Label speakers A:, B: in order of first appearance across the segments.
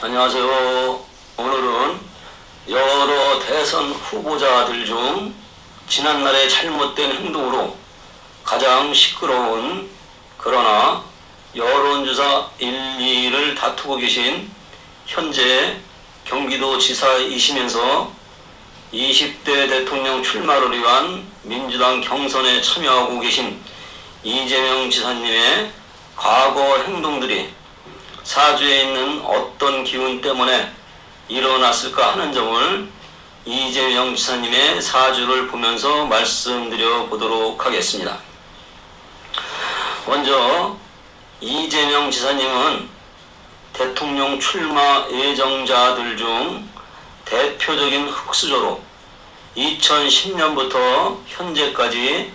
A: 안녕하세요. 오늘은 여러 대선 후보자들 중 지난날의 잘못된 행동으로 가장 시끄러운 그러나 여론조사 1, 2를 다투고 계신 현재 경기도 지사이시면서 20대 대통령 출마를 위한 민주당 경선에 참여하고 계신 이재명 지사님의 과거 행동들이 사주에 있는 어떤 기운 때문에 일어났을까 하는 점을 이재명 지사님의 사주를 보면서 말씀드려 보도록 하겠습니다. 먼저 이재명 지사님은 대통령 출마 예정자들 중 대표적인 흑수저로 2010년부터 현재까지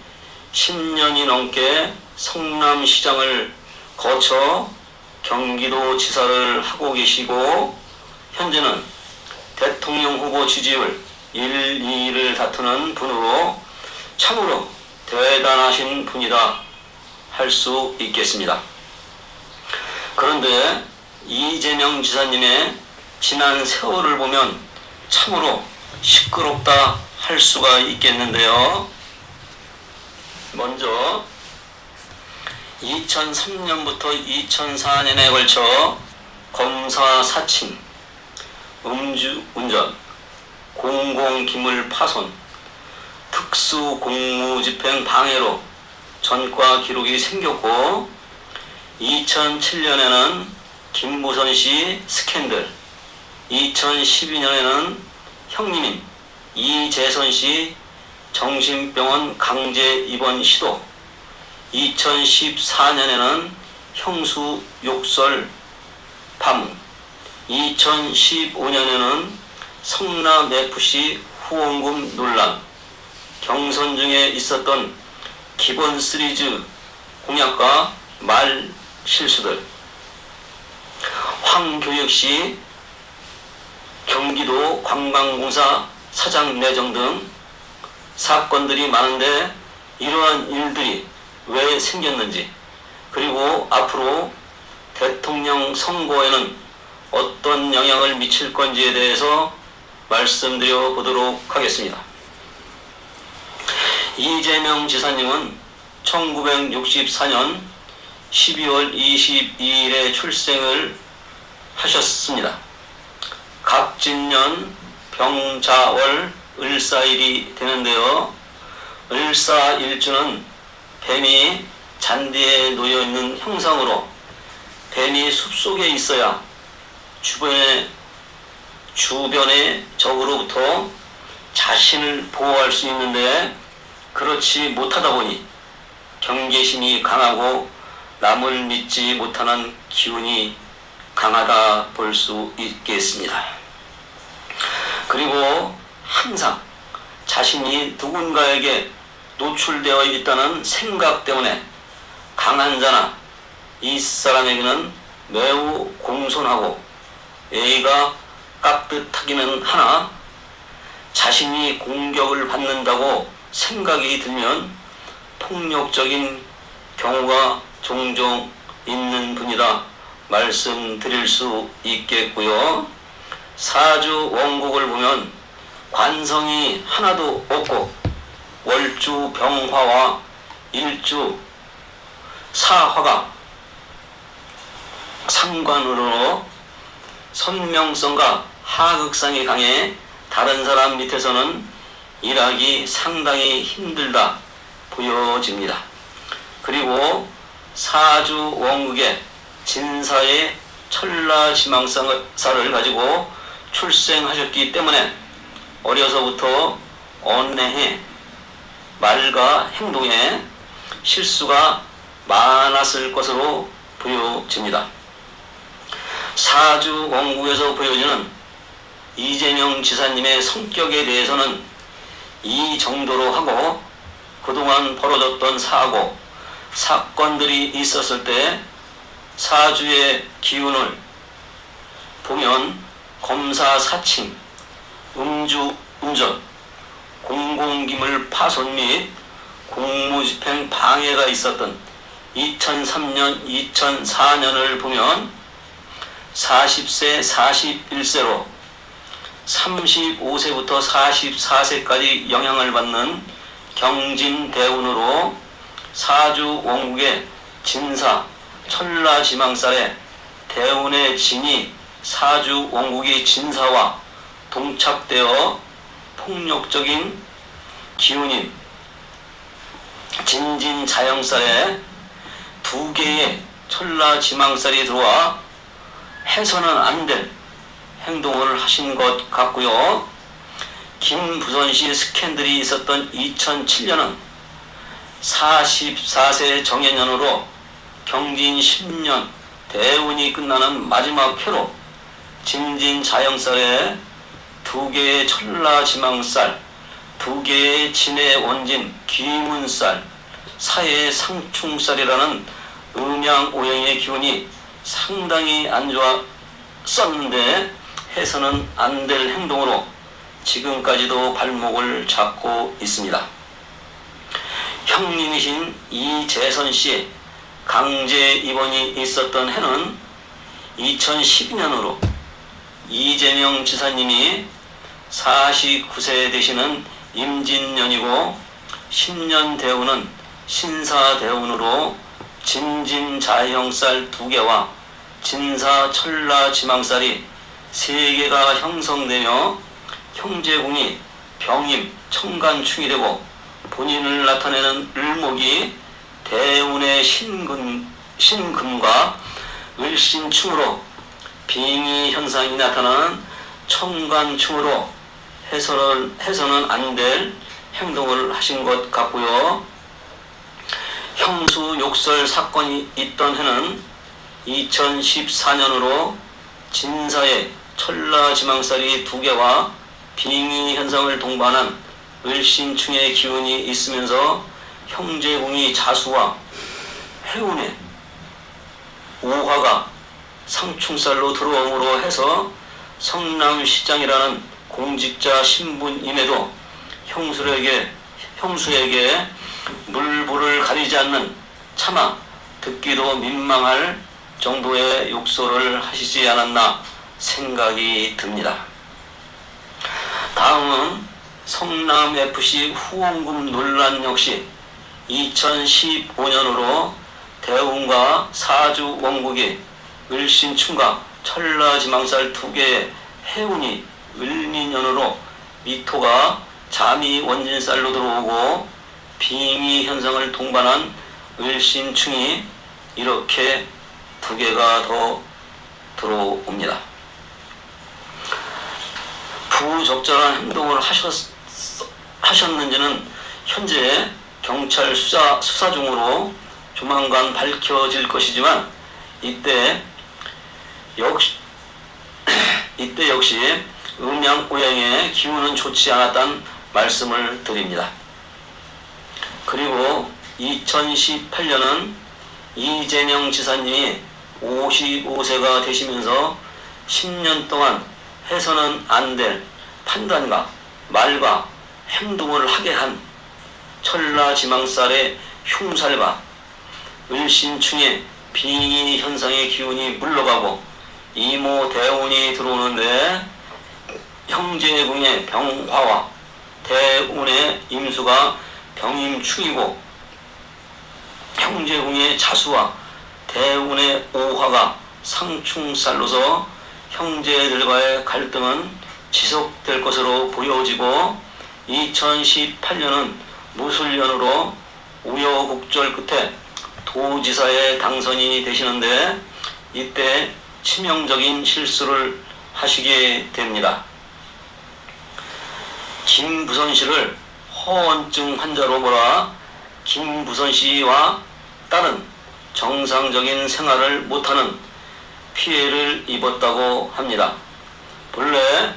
A: 10년이 넘게 성남시장을 거쳐 경기도 지사를 하고 계시고 현재는 대통령 후보 지지율 1, 2를 다투는 분으로 참으로 대단하신 분이다 할 수 있겠습니다. 그런데 이재명 지사님의 지난 세월을 보면 참으로 시끄럽다 할 수가 있겠는데요. 먼저 2003년부터 2004년에 걸쳐 검사 사칭, 음주 운전, 공공기물 파손, 특수 공무집행 방해로 전과 기록이 생겼고 2007년에는 김무선 씨 스캔들, 2012년에는 형님인 이재선 씨 정신병원 강제 입원 시도, 2014년에는 형수 욕설 파문, 2015년에는 성남 FC 후원금 논란, 경선 중에 있었던 기본 시리즈 공약과 말 실수들, 황교익 씨 경기도 관광공사 사장 내정 등 사건들이 많은데 이러한 일들이 왜 생겼는지 그리고 앞으로 대통령 선거에는 어떤 영향을 미칠 건지에 대해서 말씀드려 보도록 하겠습니다. 이재명 지사님은 1964년 12월 22일에 출생을 하셨습니다. 갑진년 병자월 을사일이 되는데요. 을사일주는 뱀이 잔디에 놓여 있는 형상으로 뱀이 숲 속에 있어야 주변에 주변의 적으로부터 자신을 보호할 수 있는데 그렇지 못하다 보니 경계심이 강하고 남을 믿지 못하는 기운이 강하다 볼 수 있겠습니다. 그리고 항상 자신이 누군가에게 노출되어 있다는 생각 때문에 강한 자나 이 사람에게는 매우 공손하고 예의가 깍듯하기는 하나 자신이 공격을 받는다고 생각이 들면 폭력적인 경우가 종종 있는 분이다 말씀드릴 수 있겠고요. 사주 원국을 보면 관성이 하나도 없고 월주 병화와 일주 사화가 상관으로 선명성과 하극상이 강해 다른 사람 밑에서는 일하기 상당히 힘들다 보여집니다. 그리고 사주 원국의 진사의 천라 지망사를 가지고 출생하셨기 때문에 어려서부터 언내해 말과 행동에 실수가 많았을 것으로 보여집니다. 사주 원국에서 보여지는 이재명 지사님의 성격에 대해서는 이 정도로 하고 그동안 벌어졌던 사고, 사건들이 있었을 때 사주의 기운을 보면 검사 사칭, 음주 운전, 공공기물 파손 및 공무집행 방해가 있었던 2003년, 2004년을 보면 40세, 41세로 35세부터 44세까지 영향을 받는 경진대운으로 사주 원국의 진사, 천라지망살에 대운의 진이 사주 원국의 진사와 동착되어 폭력적인 기운인 진진 자영살에 두 개의 천라 지망살이 들어와 해서는 안 될 행동을 하신 것 같고요. 김부선 씨 스캔들이 있었던 2007년은 44세 정해년으로 경진 10년 대운이 끝나는 마지막 회로 진진 자영살에 두 개의 천라지망살, 두 개의 진의 원진 귀문살, 사의 상충살이라는 음양 오행의 기운이 상당히 안 좋았었는데 해서는 안 될 행동으로 지금까지도 발목을 잡고 있습니다. 형님이신 이재선 씨 강제 입원이 있었던 해는 2012년으로 이재명 지사님이 49세 되시는 임진년이고 10년 대운은 신사대운으로 진진자형살 두 개와 진사철라지망살이 세 개가 형성되며 형제궁이 병임 청간충이 되고 본인을 나타내는 을목이 대운의 신금, 신금과 을신충으로 빙의 현상이 나타나는 청간충으로 해서는, 해서는 안 될 행동을 하신 것 같고요. 형수 욕설 사건이 있던 해는 2014년으로 진사의 천라 지망살이 두 개와 빙의 현상을 동반한 을신충의 기운이 있으면서 형제궁이 자수와 해운의 오화가 상충살로 들어옴으로 해서 성남시장이라는 공직자 신분임에도 형수에게 형수에게 물불을 가리지 않는 차마 듣기도 민망할 정도의 욕설을 하시지 않았나 생각이 듭니다. 다음은 성남FC 후원금 논란 역시 2015년으로 대운과 사주 원국이 을신충과 천라지망살 두 개의 해운이 을민년으로 미토가 잠이 원진살로 들어오고 빙의 현상을 동반한 을신충이 이렇게 두 개가 더 들어옵니다. 부적절한 행동을 하셨, 하셨는지는 현재 경찰 수사, 수사 중으로 조만간 밝혀질 것이지만 이때 역시 이때 역시 음양 오양의 기운은 좋지 않았다는 말씀을 드립니다. 그리고 2018년은 이재명 지사님이 55세가 되시면서 10년 동안 해서는 안 될 판단과 말과 행동을 하게 한 천라지망살의 흉살과 을신충의 빙의 현상의 기운이 물러가고 이모 대운이 들어오는데 형제궁의 병화와 대운의 임수가 병임충이고 형제궁의 자수와 대운의 오화가 상충살로서 형제들과의 갈등은 지속될 것으로 보여지고 2018년은 무술년으로 우여곡절 끝에 도지사에 당선이 되시는데 이때 치명적인 실수를 하시게 됩니다. 김부선 씨를 허언증 환자로 몰아 김부선 씨와 딸은 정상적인 생활을 못하는 피해를 입었다고 합니다. 본래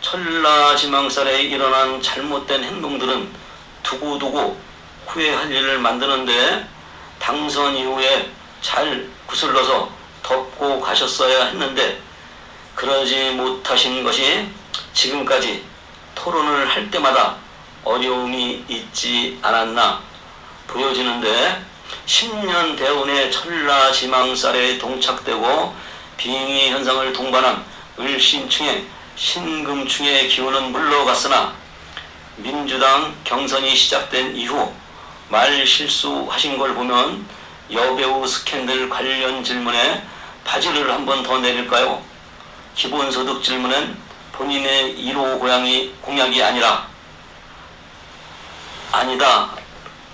A: 천라지망살에 일어난 잘못된 행동들은 두고두고 후회할 일을 만드는데 당선 이후에 잘 구슬러서 덮고 가셨어야 했는데 그러지 못하신 것이 지금까지 토론을 할 때마다 어려움이 있지 않았나 보여지는데 10년 대운의 천라 지망살에 동착되고 빙의 현상을 동반한 을신충의 신금충의 기운은 물러갔으나 민주당 경선이 시작된 이후 말 실수하신 걸 보면 여배우 스캔들 관련 질문에 바지를 한 번 더 내릴까요? 기본소득 질문은 본인의 1호 고양이 공약이 아니라 아니다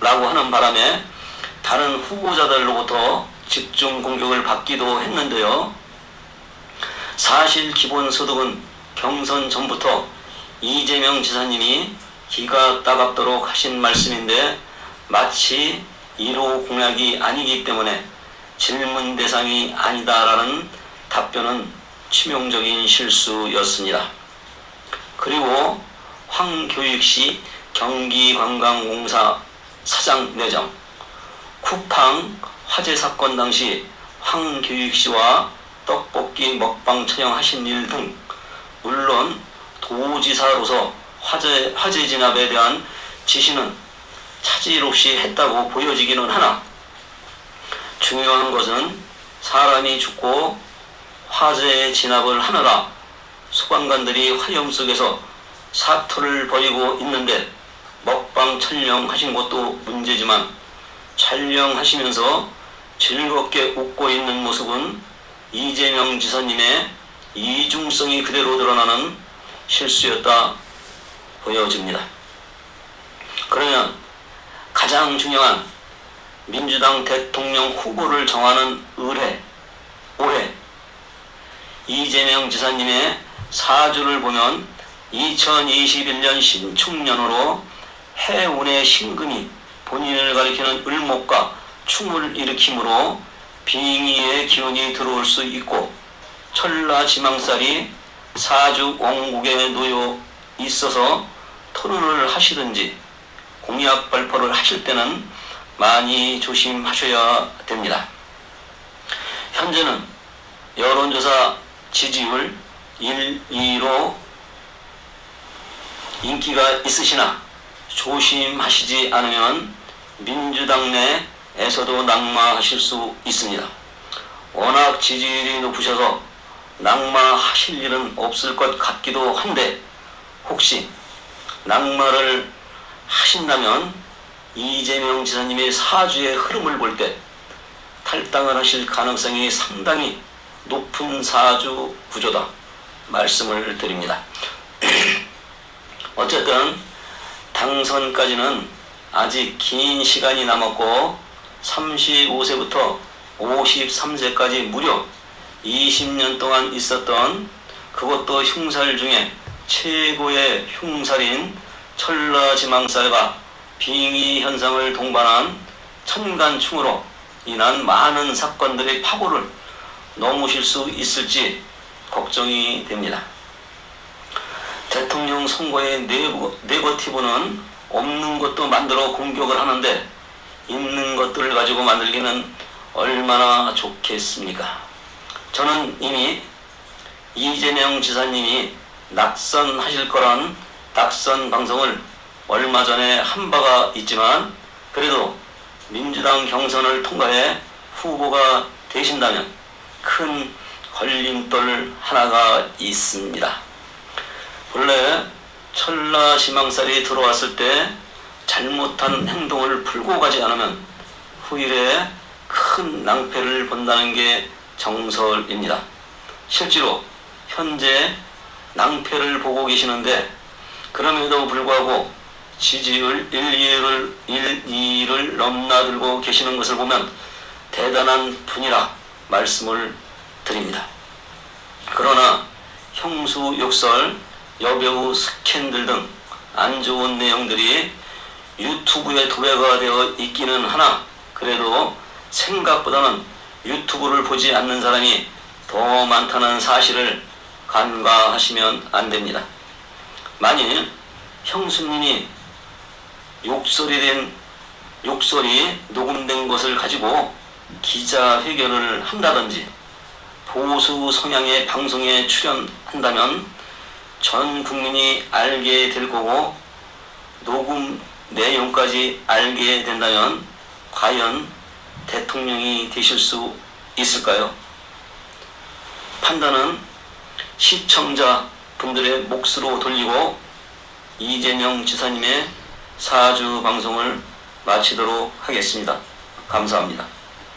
A: 라고 하는 바람에 다른 후보자들로부터 집중 공격을 받기도 했는데요. 사실 기본소득은 경선 전부터 이재명 지사님이 기가 따갑도록 하신 말씀인데 마치 1호 공약이 아니기 때문에 질문 대상이 아니다라는 답변은 치명적인 실수였습니다. 그리고 황교익 씨 경기관광공사 사장 내정 쿠팡 화재 사건 당시 황교익 씨와 떡볶이 먹방 촬영하신 일 등 물론 도지사로서 화재 화재 진압에 대한 지시는 차질 없이 했다고 보여지기는 하나 중요한 것은 사람이 죽고 화재 진압을 하느라 소방관들이 화염 속에서 사투를 벌이고 있는데 먹방 촬영하신 것도 문제지만 촬영하시면서 즐겁게 웃고 있는 모습은 이재명 지사님의 이중성이 그대로 드러나는 실수였다 보여집니다. 그러면 가장 중요한 민주당 대통령 후보를 정하는 의뢰, 올해 이재명 지사님의 사주를 보면 2021년 신축년으로 해운의 신금이 본인을 가리키는 을목과 충을 일으키므로 빙의의 기운이 들어올 수 있고 천라지망살이 사주 원국에 놓여 있어서 토론을 하시든지 공약 발표를 하실 때는 많이 조심하셔야 됩니다. 현재는 여론조사 지지율 1, 2로 인기가 있으시나 조심하시지 않으면 민주당 내에서도 낙마하실 수 있습니다. 워낙 지지율이 높으셔서 낙마하실 일은 없을 것 같기도 한데 혹시 낙마를 하신다면 이재명 지사님의 사주의 흐름을 볼 때 탈당을 하실 가능성이 상당히 높은 사주 구조다 말씀을 드립니다. 어쨌든 당선까지는 아직 긴 시간이 남았고 35세부터 53세까지 무려 20년 동안 있었던 그것도 흉살 중에 최고의 흉살인 천라지망살과 빙의 현상을 동반한 천간충으로 인한 많은 사건들의 파고를 넘으실 수 있을지 걱정이 됩니다. 대통령 선거의 네거, 네거티브는 없는 것도 만들어 공격을 하는데 있는 것들을 가지고 만들기는 얼마나 좋겠습니까? 저는 이미 이재명 지사님이 낙선하실 거란 낙선 방송을 얼마 전에 한 바가 있지만 그래도 민주당 경선을 통과해 후보가 되신다면 큰 걸림돌 하나가 있습니다. 본래 천라 시망살이 들어왔을 때 잘못한 행동을 풀고 가지 않으면 후일에 큰 낭패를 본다는 게 정설입니다. 실제로 현재 낭패를 보고 계시는데 그럼에도 불구하고 지지율 1, 2를, 1, 2를 넘나들고 계시는 것을 보면 대단한 분이라 말씀을 드립니다. 그러나 형수 욕설, 여배우 스캔들 등 안 좋은 내용들이 유튜브에 도배가 되어 있기는 하나 그래도 생각보다는 유튜브를 보지 않는 사람이 더 많다는 사실을 간과하시면 안 됩니다. 만일 형수님이 욕설이 된 욕설이 녹음된 것을 가지고 기자회견을 한다든지 보수 성향의 방송에 출연한다면 전 국민이 알게 될 거고 녹음 내용까지 알게 된다면 과연 대통령이 되실 수 있을까요? 판단은 시청자 분들의 몫으로 돌리고 이재명 지사님의 사주 방송을 마치도록 하겠습니다. 감사합니다.